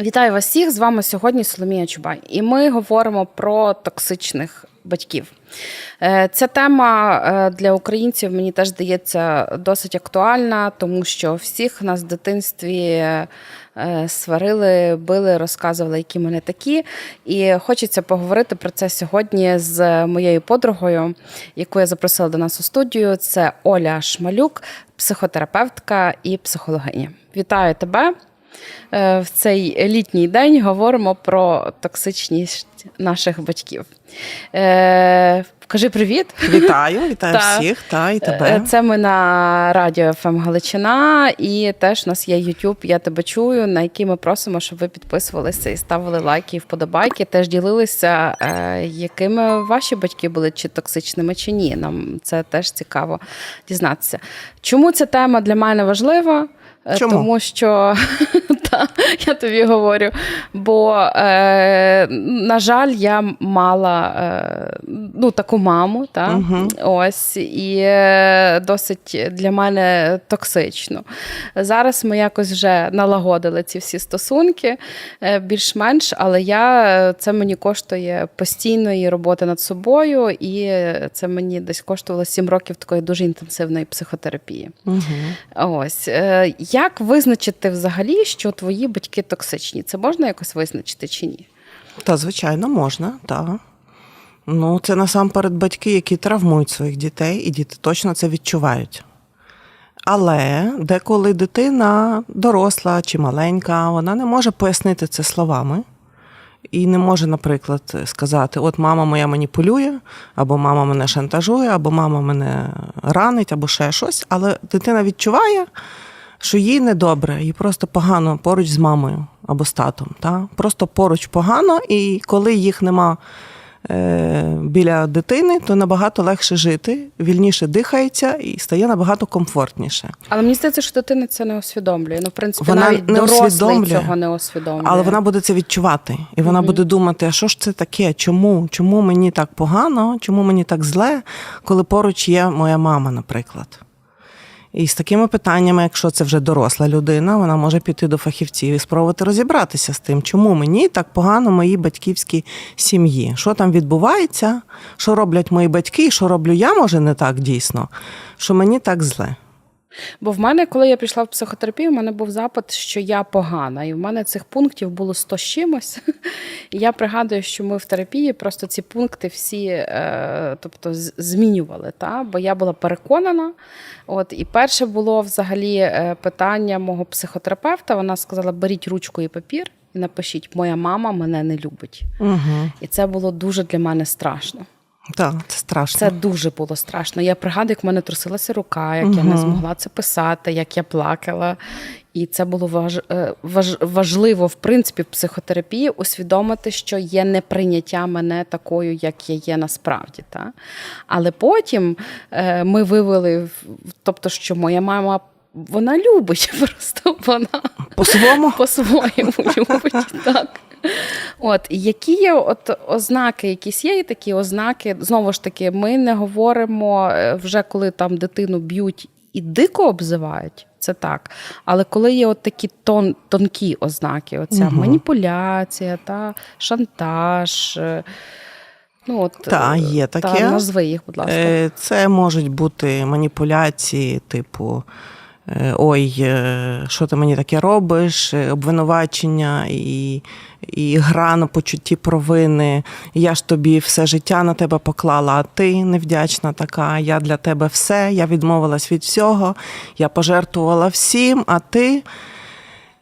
Вітаю вас всіх! З вами сьогодні Соломія Чубай, і ми говоримо про токсичних батьків. Е, Ця тема е, для українців мені теж здається досить актуальна, тому що всіх нас в дитинстві е, сварили, били, розказували, які ми не такі. І хочеться поговорити про це сьогодні з моєю подругою, яку я запросила до нас у студію. Це Оля Шмалюк, психотерапевтка і психологиня. Вітаю тебе! Е, в цей літній день говоримо про токсичність наших батьків. Е, Кажи привіт. Вітаю, вітаю Та. всіх, та і Е, тебе. Це ми на радіо ФМ Галичина, і теж у нас є YouTube, я тебе чую, на який ми просимо, щоб ви підписувалися і ставили лайки і вподобайки. Теж ділилися, е, якими ваші батьки були, чи токсичними, чи ні. Нам це теж цікаво дізнатися. Чому ця тема для мене важлива? Чому? Тому що я тобі говорю. Бо, е, на жаль, я мала е, ну, таку маму, та, Мгм. ось, і е, досить для мене токсично. Зараз ми якось вже налагодили ці всі стосунки е, більш-менш, але я, е, це мені коштує постійної роботи над собою, і це мені десь коштувало 7 років такої дуже інтенсивної психотерапії. Угу. Ось е, як визначити взагалі, що твої батьки токсичні? Це можна якось визначити чи ні? Та, звичайно, можна, так. Ну, це насамперед батьки, які травмують своїх дітей, і діти точно це відчувають. Але деколи дитина доросла чи маленька, вона не може пояснити це словами. І не може, наприклад, сказати: от мама моя маніпулює, або мама мене шантажує, або мама мене ранить, або ще щось. Але дитина відчуває, що їй недобре, їй просто погано поруч з мамою або з татом. Та? Просто поруч погано, і коли їх нема е, біля дитини, то набагато легше жити, вільніше дихається і стає набагато комфортніше. Але мені здається, що дитина це не усвідомлює. Ну, в принципі, Вона навіть не дорослий цього не усвідомлює. Але вона буде це відчувати, і вона Мгм. буде думати, а що ж це таке? Чому? Чому мені так погано? Чому мені так зле, коли поруч є моя мама, наприклад? І з такими питаннями, якщо це вже доросла людина, вона може піти до фахівців і спробувати розібратися з тим, чому мені так погано моїй батьківській сім'ї. Що там відбувається, що роблять мої батьки, і що роблю я, може, не так дійсно, що мені так зле. Бо в мене, коли я прийшла в психотерапію, в мене був запит, що я погана. І в мене цих пунктів було 100 з чимось. І я пригадую, що ми в терапії просто ці пункти всі е, тобто, змінювали. Та? Бо я була переконана. От, і перше було взагалі е, питання мого психотерапевта. Вона сказала: беріть ручку і папір і напишіть, моя мама мене не любить. Угу. І це було дуже для мене страшно. Так, це страшно. Це дуже було страшно. Я пригадую, як в мене трусилася рука, як я не змогла це писати, як я плакала. І це було важ, е, важ, важливо, в принципі, в психотерапії усвідомити, що є неприйняття мене такою, як я є насправді. Та? Але потім е, ми вивели, тобто, що моя мама. Вона любить просто вона По-своєму. по-своєму любить. Так. От, які є от ознаки, якісь є такі ознаки. Знову ж таки, ми не говоримо е, вже коли там дитину б'ють і дико обзивають. Це так. Але коли є от такі тон, тонкі ознаки, оця Мгм. маніпуляція та шантаж. е, Ну, от, Та, е, є Та, назви їх, будь ласка. Це можуть бути маніпуляції, типу. Е, Ой, е, що ти мені таке робиш? е, Обвинувачення і, і гра на почутті провини. Я ж тобі все життя на тебе поклала, а ти невдячна така. Я для тебе все, я відмовилась від всього, я пожертвувала всім, а ти.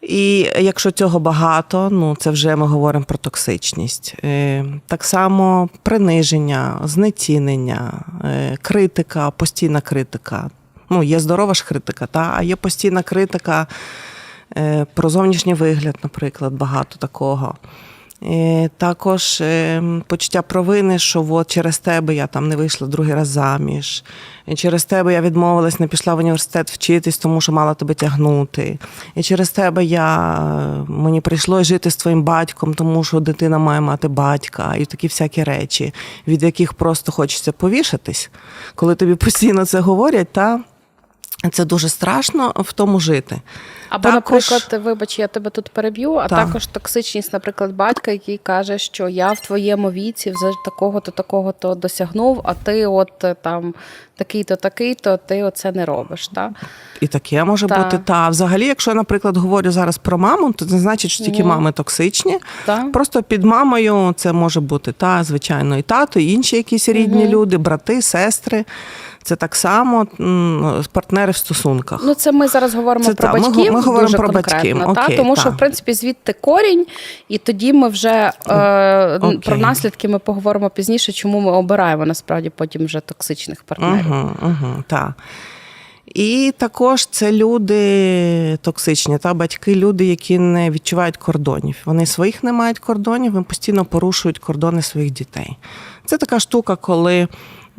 І якщо цього багато, ну це вже ми говоримо про токсичність. Так само приниження, знецінення, критика, постійна критика. Ну, є здорова ж критика, та, а є постійна критика е, про зовнішній вигляд, наприклад, багато такого. Е, Також е, почуття провини, що от через тебе я там не вийшла другий раз заміж. І через тебе я відмовилась, не пішла в університет вчитись, тому що мала тебе тягнути. І через тебе я мені прийшлося жити з твоїм батьком, тому що дитина має мати батька, і такі всякі речі, від яких просто хочеться повішатись, коли тобі постійно це говорять, та Це дуже страшно в тому жити. Або, Також- наприклад, вибач, я тебе тут переб'ю, а Так. також токсичність, наприклад, батька, який каже, що я в твоєму віці вже такого-то, такого-то досягнув, а ти от е, там такий-то, такий-то, ти оце не робиш. Так? І таке може Та. бути. Та взагалі, якщо я, наприклад, говорю зараз про маму, то це не значить, що тільки Мгм. мами токсичні. Так? Просто під мамою це може бути та, звичайно, і тато, і інші якісь рідні Мгм. люди, брати, сестри. Це так само партнери в стосунках. Ну, це ми зараз говоримо Це про та, батьків. го- ми говоримо дуже про конкретно, батьків. та? Тому та. що в принципі звідти корінь, і тоді ми вже е, Окей. про наслідки ми поговоримо пізніше, чому ми обираємо насправді потім вже токсичних партнерів. Угу, угу, так. І також це люди токсичні, та батьки, люди, які не відчувають кордонів. Вони своїх не мають кордонів, вони постійно порушують кордони своїх дітей. Це така штука, коли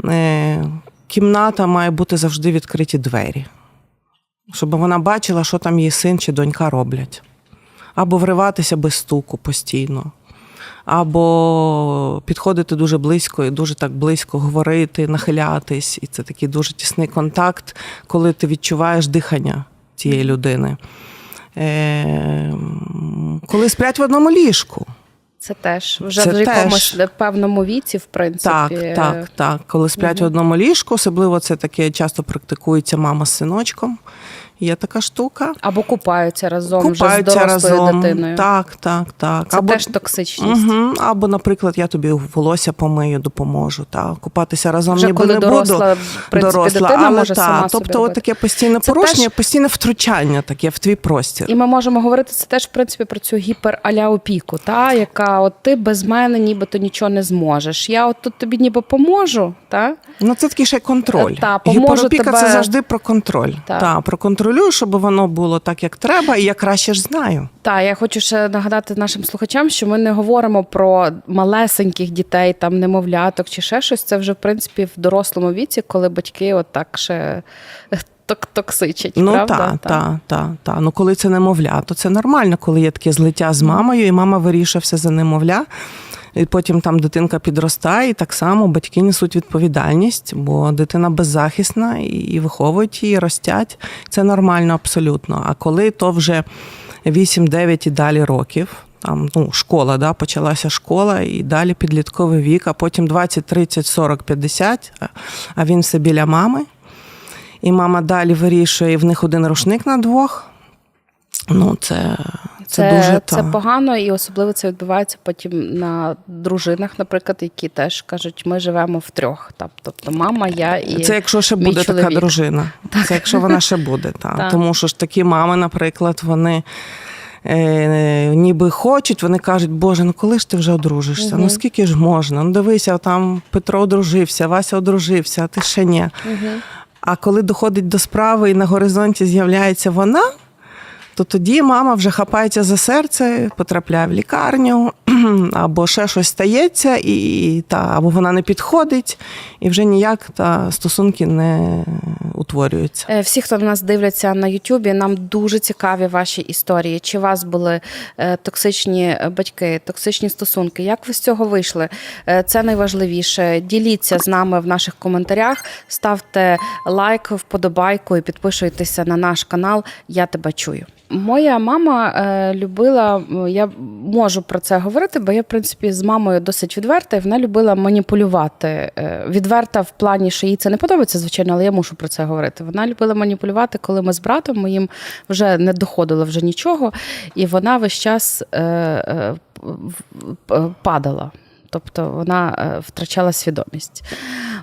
е, кімната має бути завжди відкриті двері, щоб вона бачила, що там її син чи донька роблять. Або вриватися без стуку постійно. Або підходити дуже близько і дуже так близько говорити, нахилятись. І це такий дуже тісний контакт, коли ти відчуваєш дихання цієї людини. Е, коли сплять в одному ліжку. Це теж вже Це в якомусь теж. певному віці, в принципі. Так, так, так. Коли сплять в одному ліжку, особливо це таке часто практикується мама з синочком. Є така штука. Або купаються разом Купаються вже з дорослою разом. дитиною. Так, так, так. Це теж токсичність. Угу. Або, наприклад, я тобі волосся помию, допоможу. Та. Купатися разом Вже ніби коли не доросла, буду. в принципі, дитина але може та, сама собі Тобто, робити. таке постійне Це порушення, теж- постійне втручання таке в твій простір. І ми можемо говорити це теж в принципі про цю гіпераляопіку, та яка от ти без мене нібито нічого не зможеш. Я от тут тобі ніби поможу, та Ну, це такий ще контроль. Та, поможу Гіперопіка тебе- це завжди про контроль. Так. Та, проконтролюю, щоб воно було так, як треба, і я краще ж знаю. та я хочу ще нагадати нашим слухачам, що ми не говоримо про малесеньких дітей, там немовляток чи ще щось. Це вже в принципі в дорослому віці, коли батьки от ще ток- токсичать. Ну правда? так, так, так, так. Ну коли це немовля, то це нормально, коли є таке злиття з мамою, і мама вирішує все за немовля. І потім там дитинка підростає, і так само батьки несуть відповідальність, бо дитина беззахисна і, виховують її, ростять. Це нормально абсолютно. А коли то вже 8-9 і далі років. Там ну, школа, да, почалася школа, і далі підлітковий вік, а потім 20, 30, 40, 50, а- а він все біля мами. І мама далі вирішує, і в них один рушник на двох. Ну, це, це, Це, дуже це та. погано, і особливо це відбувається потім на дружинах, наприклад, які теж кажуть, ми живемо втрьох. Там, Тобто мама, я і Це якщо ще мій буде така чоловік. дружина. Це якщо вона ще буде. Та. Так. Тому що ж такі мами, наприклад, вони. Е, ніби хочуть, вони кажуть, Боже, ну коли ж ти вже одружишся? Ну скільки ж можна? Ну дивися, там Петро одружився, Вася одружився, а ти ще ні. А коли доходить до справи і на горизонті з'являється вона, то тоді мама вже хапається за серце, потрапляє в лікарню, або ще щось стається, і та або вона не підходить, і вже ніяк та стосунки не утворюються. Е, Всі, хто нас дивляться на Ютубі, нам дуже цікаві ваші історії. Чи у вас були е, токсичні е, батьки, токсичні стосунки? Як ви з цього вийшли? Це найважливіше. Діліться з нами в наших коментарях, ставте лайк, вподобайку і підписуйтеся на наш канал. Я тебе чую. Моя мама е, любила, я можу про це говорити, бо я, в принципі, з мамою досить відверта, і вона любила маніпулювати. Е, відверта в плані, що їй це не подобається, звичайно, але я мушу про це говорити. Вона любила маніпулювати, коли ми з братом моїм вже не доходило вже нічого, і вона весь час е, е, падала. Тобто вона е, втрачала свідомість.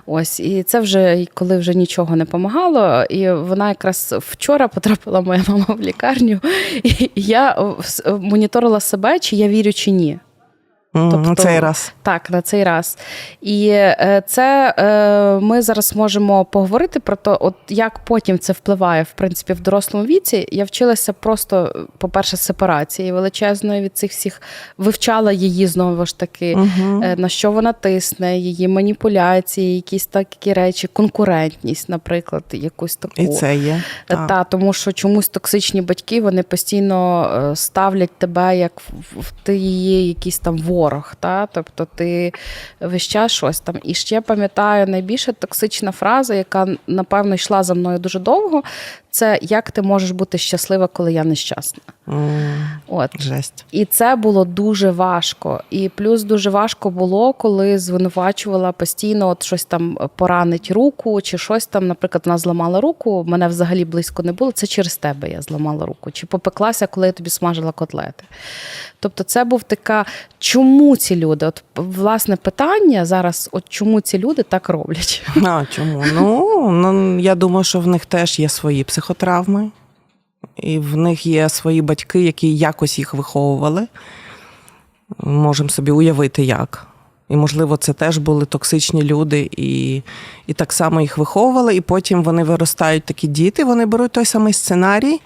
Ось, і це вже коли вже нічого не помагало. І вона якраз вчора потрапила моя мама в лікарню, і я е, моніторила себе, чи я вірю, чи ні. Тобто- на цей раз. Так, на цей раз. І е, це е, ми зараз можемо поговорити про те, от як потім це впливає в принципі в дорослому віці. Я вчилася просто, по-перше, сепарації величезної від цих всіх, вивчала її знову ж таки, Угу. на що вона тисне, її маніпуляції, якісь такі речі, конкурентність, наприклад, якусь таку. І це є. Так. Та, тому що чомусь токсичні батьки вони постійно ставлять тебе як в, в ти її якийсь там ворог. Ворог. Та? Тобто ти весь час щось там. І ще пам'ятаю, найбільша токсична фраза, яка, напевно, йшла за мною дуже довго, це як ти можеш бути щаслива, коли я нещасна. М, От. Жесть. І це було дуже важко. І плюс дуже важко було, коли звинувачувала постійно, от щось там поранить руку, чи щось там, наприклад, вона зламала руку. Мене взагалі близько не було. Це через тебе я зламала руку. Чи попеклася, коли я тобі смажила котлети. Тобто, це був така, чому ці люди? От власне питання зараз: от чому ці люди так роблять? А чому? Ну, ну я думаю, що в них теж є свої психотравми, і в них є свої батьки, які якось їх виховували. Можемо собі уявити, як. І, можливо, це теж були токсичні люди, і, і так само їх виховували, і потім вони виростають такі діти, вони беруть той самий сценарій,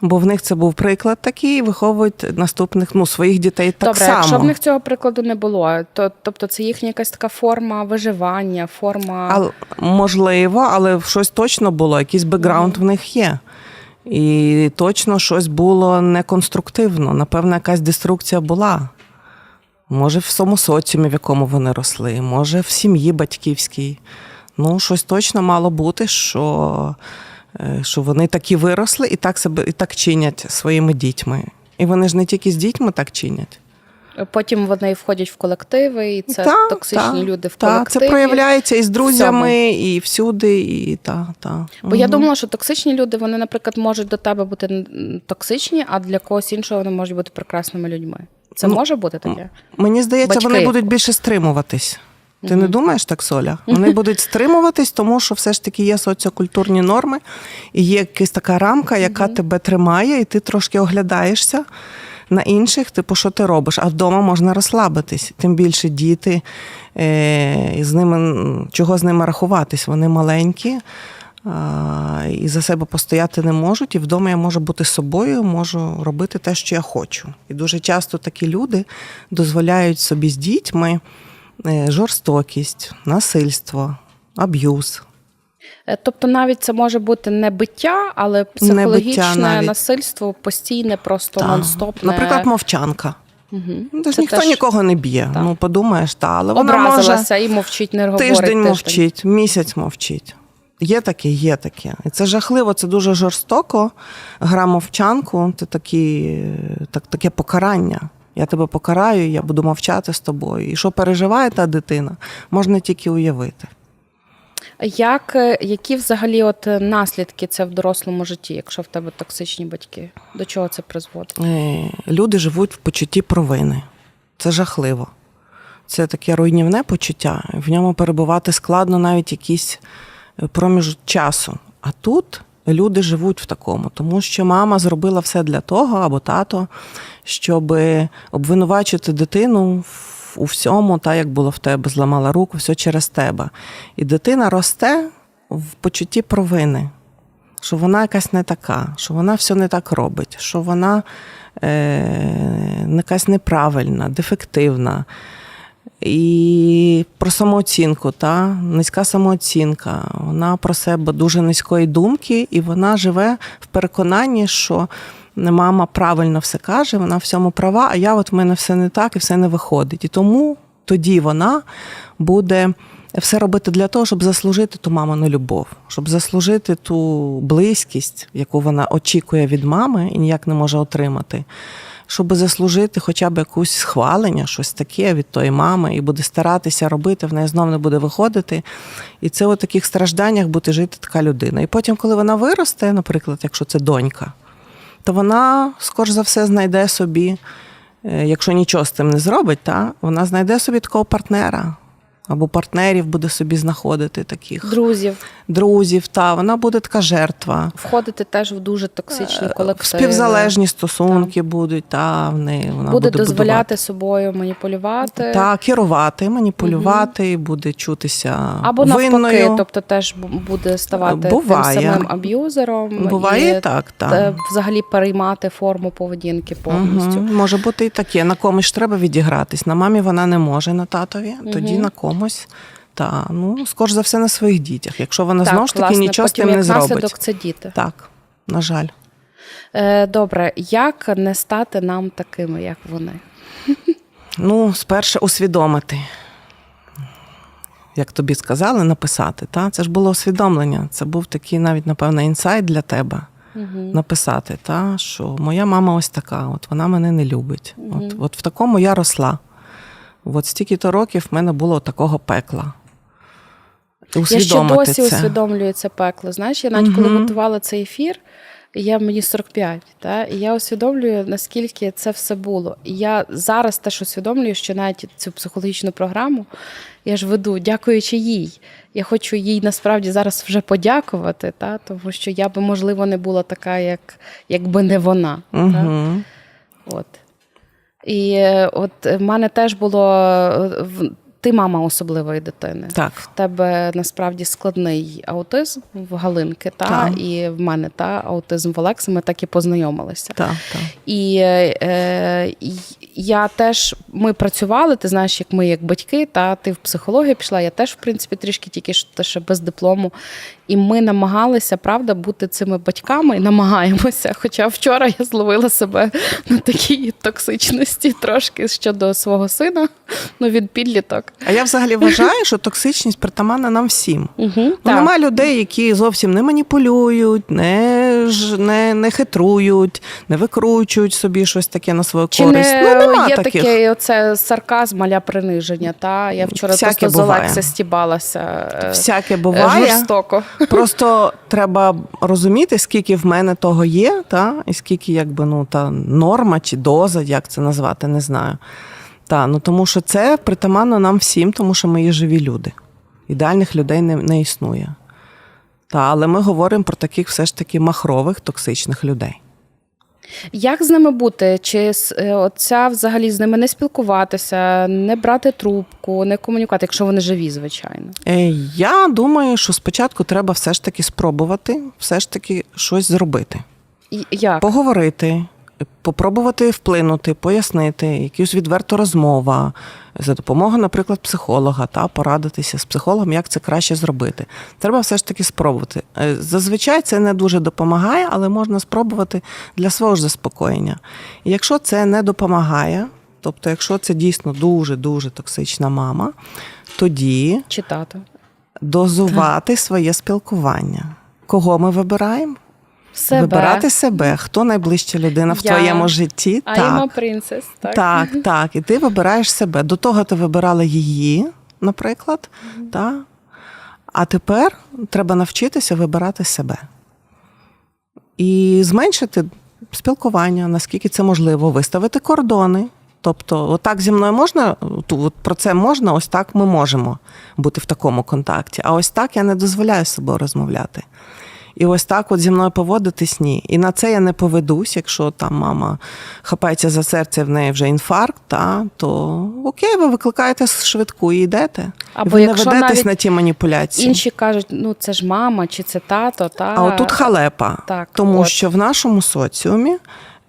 бо в них це був приклад такий, і виховують наступних ну, своїх дітей так Добре, само. якщо в них цього прикладу не було, то тобто це їхня якась така форма виживання, форма. А, можливо, але щось точно було, якийсь бекграунд в них є. І точно щось було неконструктивно. Напевно, якась деструкція була. Може, в тому соціумі, в якому вони росли, може, в сім'ї батьківській. Ну, щось точно мало бути, що, е, що вони такі виросли і так себе і так чинять своїми дітьми. І вони ж не тільки з дітьми так чинять. Потім вони входять в колективи, і це Та, токсичні та, люди в та, колективі. Це проявляється і з друзями, і всюди, і та, та. Бо я думала, що токсичні люди, вони, наприклад, можуть до тебе бути токсичні, а для когось іншого вони можуть бути прекрасними людьми. Це Ну, може бути таке? Мені здається, Батьки. вони будуть більше стримуватись. Ти не думаєш так, Соля? Вони будуть стримуватись, тому що все ж таки є соціокультурні норми, і є якась така рамка, яка тебе тримає, і ти трошки оглядаєшся на інших, типу, що ти робиш, а вдома можна розслабитись. Тим більше діти, е, з ними, чого з ними рахуватись? Вони маленькі. І за себе постояти не можуть, і вдома я можу бути собою, можу робити те, що я хочу. І дуже часто такі люди дозволяють собі з дітьми е, жорстокість, насильство, аб'юз. Е, Тобто навіть це може бути не биття, але психологічне навіть. насильство постійне, просто Та. нон-стоп. Наприклад, мовчанка. угу. Ну, Тож ніхто теж нікого не б'є. Так. Ну, подумаєш, та, але вона образилася може і мовчить, не говорить. тиждень мовчить, місяць мовчить. Є таке, є таке. І це жахливо, це дуже жорстоко. Гра мовчанку це такі, так, таке покарання. Я тебе покараю, я буду мовчати з тобою. І що переживає та дитина, можна тільки уявити. Як, е, які взагалі от е, наслідки це в дорослому житті, якщо в тебе токсичні батьки? До чого це призводить? Е, Люди живуть в почутті провини. Це жахливо. Це таке руйнівне почуття. В ньому перебувати складно навіть якийсь проміжок часу. А тут люди живуть в такому, тому що мама зробила все для того, або тато, щоб обвинувачити дитину в- у всьому, та як було в тебе, зламала руку, все через тебе. І дитина росте в почутті провини що вона якась не така, що вона все не так робить, що вона е, якась неправильна, дефективна. І про самооцінку, та низька самооцінка. Вона про себе дуже низької думки, і вона живе в переконанні, що мама правильно все каже, вона всьому права, а я от в мене все не так і все не виходить. І тому тоді вона буде все робити для того, щоб заслужити ту мамину любов, щоб заслужити ту близькість, яку вона очікує від мами і ніяк не може отримати. Щоб заслужити хоча б якусь схвалення, щось таке від тої мами, і буде старатися робити, в неї знов не буде виходити. І це у таких стражданнях буде жити така людина. І потім, коли вона виросте, наприклад, якщо це донька, то вона, скорш за все, знайде собі, е, якщо нічого з цим не зробить, та, вона знайде собі такого партнера. Або партнерів буде собі знаходити таких Друзів, друзів, та вона буде така жертва. входити теж в дуже токсичні Е, колективи. Співзалежні стосунки будуть, та в неї вона буде, буде, дозволяти будувати. собою маніпулювати. Та керувати, маніпулювати, буде чутися Або навпаки, винною. тобто теж буде ставати Буває. тим самим аб'юзером. Буває і так, та- взагалі переймати форму поведінки повністю. Угу. Може бути і таке. На комусь треба відігратись. На мамі вона не може, на татові, тоді Мгм. на комусь. Та ну скорш за все на своїх дітях. Якщо вона Так, знову ж таки власне, нічого з потім тим не зробить. наслідок це діти. Так, на жаль. Е, добре, як не стати нам такими, як вони? Ну, спершу усвідомити. Як тобі сказали, написати. Та? Це ж було усвідомлення. Це був такий навіть, напевно, інсайт для тебе. Написати, та, що моя мама ось така, от вона мене не любить. От, от в такому я росла. От стільки-то років в мене було такого пекла. Я ще досі це. усвідомлюю це пекло. Знаєш, я навіть коли готувала цей ефір, я мені 45, та, і я усвідомлюю, наскільки це все було. І я зараз теж усвідомлюю, що навіть цю психологічну програму я ж веду, дякуючи їй. Я хочу їй насправді зараз вже подякувати, та, тому що я би, можливо, не була така, як, якби не вона. Та. Угу. От. І от в мене теж було. Ти мама особливої дитини. Так. В тебе насправді складний аутизм в Галинки, та, Так. і в мене та аутизм в Олекси. Ми так і познайомилися. Так, так. І е, я теж ми працювали. Ти знаєш, як ми, як батьки, та ти в психологію пішла. Я теж, в принципі, трішки тільки що що без диплому. І ми намагалися, правда, бути цими батьками намагаємося. Хоча вчора я зловила себе на такій токсичності трошки щодо свого сина. Ну від підліток. А я взагалі вважаю, що токсичність притаманна нам всім. Угу, Ну, нема людей, які зовсім не маніпулюють, не, ж, не, не хитрують, не викручують собі щось таке на свою Чи користь. не ну, нема є таких. таке оце сарказм, аля приниження? Та я вчора Всяке просто з буває. Стібалася е, Всяке буває. жорстоко. Просто треба розуміти, скільки в мене того є, та, і скільки якби, ну, та норма чи доза, як це назвати, не знаю. Та, ну, тому що це притаманно нам всім, тому що ми є живі люди. Ідеальних людей не, не існує. Та, але ми говоримо про таких все ж таки махрових, токсичних людей. Як з ними бути? Чи е, оця взагалі з ними не спілкуватися, не брати трубку, не комунікувати, якщо вони живі, звичайно. Е, Я думаю, що спочатку треба все ж таки спробувати, все ж таки щось зробити. Як? Поговорити, попробувати вплинути, пояснити, якусь відверту розмова за допомогою, наприклад, психолога, та порадитися з психологом, як це краще зробити. Треба все ж таки спробувати. Е, Зазвичай це не дуже допомагає, але можна спробувати для свого ж заспокоєння. І якщо це не допомагає, тобто, якщо це дійсно дуже дуже токсична мама, тоді Чи тато? дозувати своє спілкування. Кого ми вибираємо? Себе. Вибирати себе, хто найближча людина в Я. твоєму житті. I'm так, princess, так? так, так. І ти вибираєш себе. До того ти вибирала її, наприклад. Та? А тепер треба навчитися вибирати себе. І зменшити спілкування, наскільки це можливо, виставити кордони. Тобто, отак зі мною можна, от про це можна, ось так ми можемо бути в такому контакті. А ось так я не дозволяю з собою розмовляти. І ось так от зі мною поводитись ні. І на це я не поведусь, якщо там мама хапається за серце, в неї вже інфаркт, та, то окей, ви викликаєте швидку і йдете. Або і ви не ведетесь навіть на ті маніпуляції. Інші кажуть, ну це ж мама, чи це тато, та А отут халепа, Так, тому от. що в нашому соціумі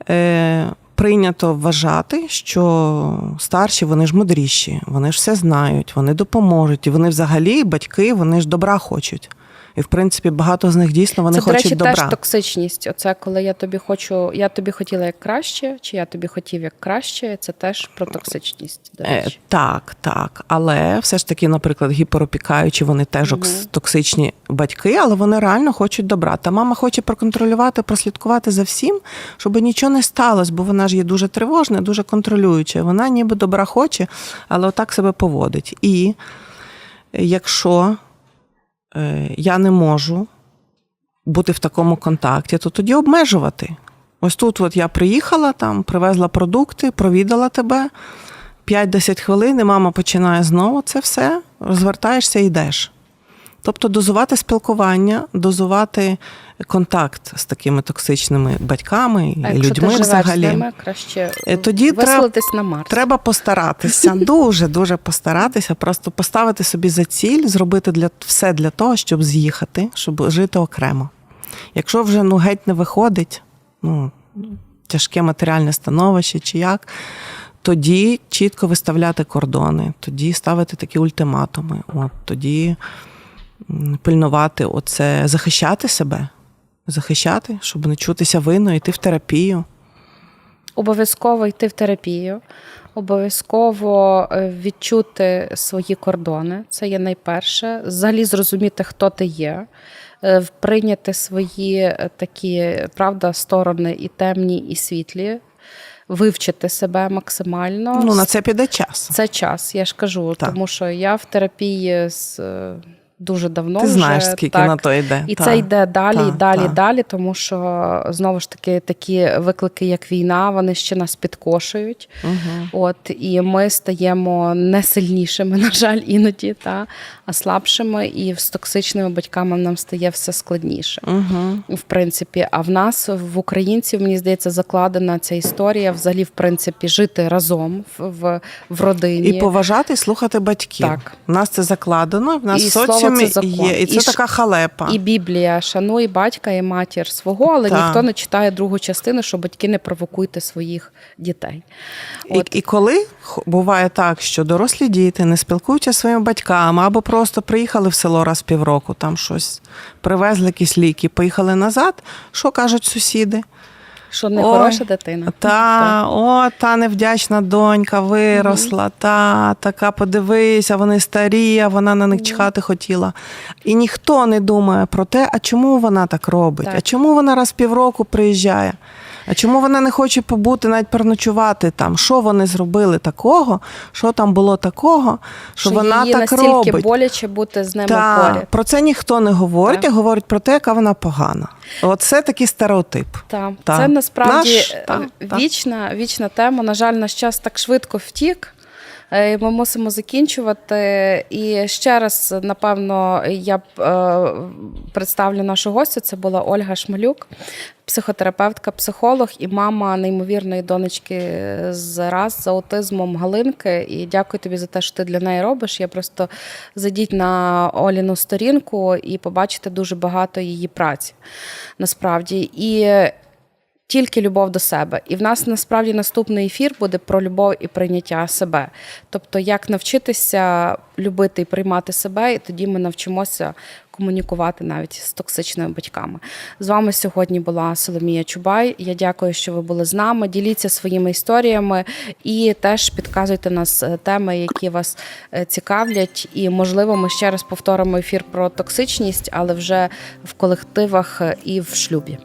е, прийнято вважати, що старші вони ж мудріші, вони ж все знають, вони допоможуть, і вони взагалі, батьки, вони ж добра хочуть. І в принципі багато з них дійсно вони це, до хочуть речі, добра. теж токсичність. Оце коли я тобі хочу, я тобі хотіла як краще, чи я тобі хотів як краще, це теж про токсичність. До Е, речі. Так, так. Але все ж таки, наприклад, гіперопікаючі, вони теж окс- токсичні батьки, але вони реально хочуть добра. Та мама хоче проконтролювати, прослідкувати за всім, щоб нічого не сталося, бо вона ж є дуже тривожна, дуже контролююча. Вона ніби добра хоче, але отак себе поводить. І якщо я не можу бути в такому контакті, то тоді обмежувати. Ось тут от я приїхала, там привезла продукти, провідала тебе. 5-10 хвилин, і мама починає знову це все, розвертаєшся і йдеш. Тобто дозувати спілкування, дозувати контакт з такими токсичними батьками А якщо людьми ти взагалі. з ними, краще Е, тоді виселитись на Марс. Треба постаратися, дуже дуже постаратися, просто поставити собі за ціль, зробити для все для того, щоб з'їхати, щоб жити окремо. Якщо вже ну геть не виходить, ну тяжке матеріальне становище чи як, тоді чітко виставляти кордони, тоді ставити такі ультиматуми. От тоді пильнувати оце, захищати себе, захищати, щоб не чутися винною, йти в терапію. Обов'язково йти в терапію, обов'язково е, відчути свої кордони. Це є найперше. Взагалі зрозуміти, хто ти є, е, прийняти свої е, такі правда сторони і темні, і світлі, вивчити себе максимально. Ну, на це піде час. Це час, я ж кажу, Так. тому що я в терапії з дуже давно. Ти вже, знаєш, скільки так. на то йде. І Та. це йде далі, та, і далі, та. далі, тому що знову ж таки такі виклики, як війна, вони ще нас підкошують. Мгм. От і ми стаємо не сильнішими, на жаль, іноді, та а слабшими, і з токсичними батьками нам стає все складніше. Мгм. В принципі, а в нас, в українців, мені здається, закладена ця історія взагалі, в принципі, жити разом в, в, в родині. І поважати і слухати батьків. Так. У нас це закладено, в нас І соціумі це закон. є. І це І ш- така халепа. І Біблія шануй батька і матір свого, але Так. ніхто не читає другу частину, що батьки не провокуйте своїх дітей. І, і коли буває так, що дорослі діти не спілкуються зі своїми батьками, або просто приїхали в село раз в півроку, там щось привезли якісь ліки, поїхали назад, що кажуть сусіди? Що не хороша дитина. Та, о, та невдячна донька виросла, та така подивися, вони старі, а вона на них чхати хотіла. І ніхто не думає про те, а чому вона так робить, Так. а чому вона раз півроку приїжджає. А чому вона не хоче побути, навіть переночувати там? Що вони зробили такого? Що там було такого? Що, вона її так настільки робить? боляче бути з ними Та, поряд. про це ніхто не говорить, Так. а говорить про те, яка вона погана. Оце такий стереотип. Так. Та. Це насправді Наш- е, та. вічна, вічна тема. На жаль, наш час так швидко втік. Е, Ми мусимо закінчувати. І ще раз, напевно, я е, представлю нашу гостю. Це була Ольга Шмалюк, психотерапевтка, психолог і мама неймовірної донечки з раз з аутизмом Галинки. І дякую тобі за те, що ти для неї робиш. Я просто зайдіть на Оліну сторінку і побачите дуже багато її праці. Насправді. І тільки любов до себе. І в нас насправді наступний ефір буде про любов і прийняття себе. Тобто, як навчитися любити і приймати себе, і тоді ми навчимося комунікувати навіть з токсичними батьками. З вами сьогодні була Соломія Чубай. Я дякую, що ви були з нами. Діліться своїми історіями і теж підказуйте нас е, теми, які вас е, цікавлять. І можливо, ми ще раз повторимо ефір про токсичність, але вже в колективах е, і в шлюбі.